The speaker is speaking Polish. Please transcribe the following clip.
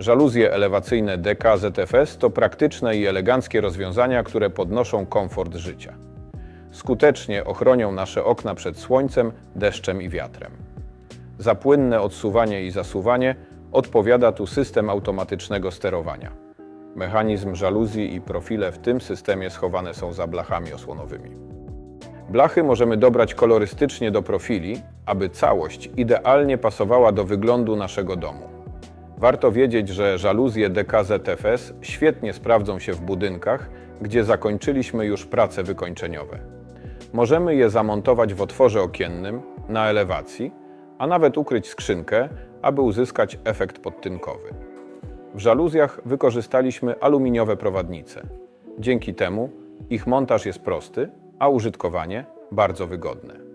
Żaluzje elewacyjne DK ZFS to praktyczne i eleganckie rozwiązania, które podnoszą komfort życia. Skutecznie ochronią nasze okna przed słońcem, deszczem i wiatrem. Za płynne odsuwanie i zasuwanie odpowiada tu system automatycznego sterowania. Mechanizm żaluzji i profile w tym systemie schowane są za blachami osłonowymi. Blachy możemy dobrać kolorystycznie do profili, aby całość idealnie pasowała do wyglądu naszego domu. Warto wiedzieć, że żaluzje DKZFS świetnie sprawdzą się w budynkach, gdzie zakończyliśmy już prace wykończeniowe. Możemy je zamontować w otworze okiennym, na elewacji, a nawet ukryć skrzynkę, aby uzyskać efekt podtynkowy. W żaluzjach wykorzystaliśmy aluminiowe prowadnice. Dzięki temu ich montaż jest prosty, a użytkowanie bardzo wygodne.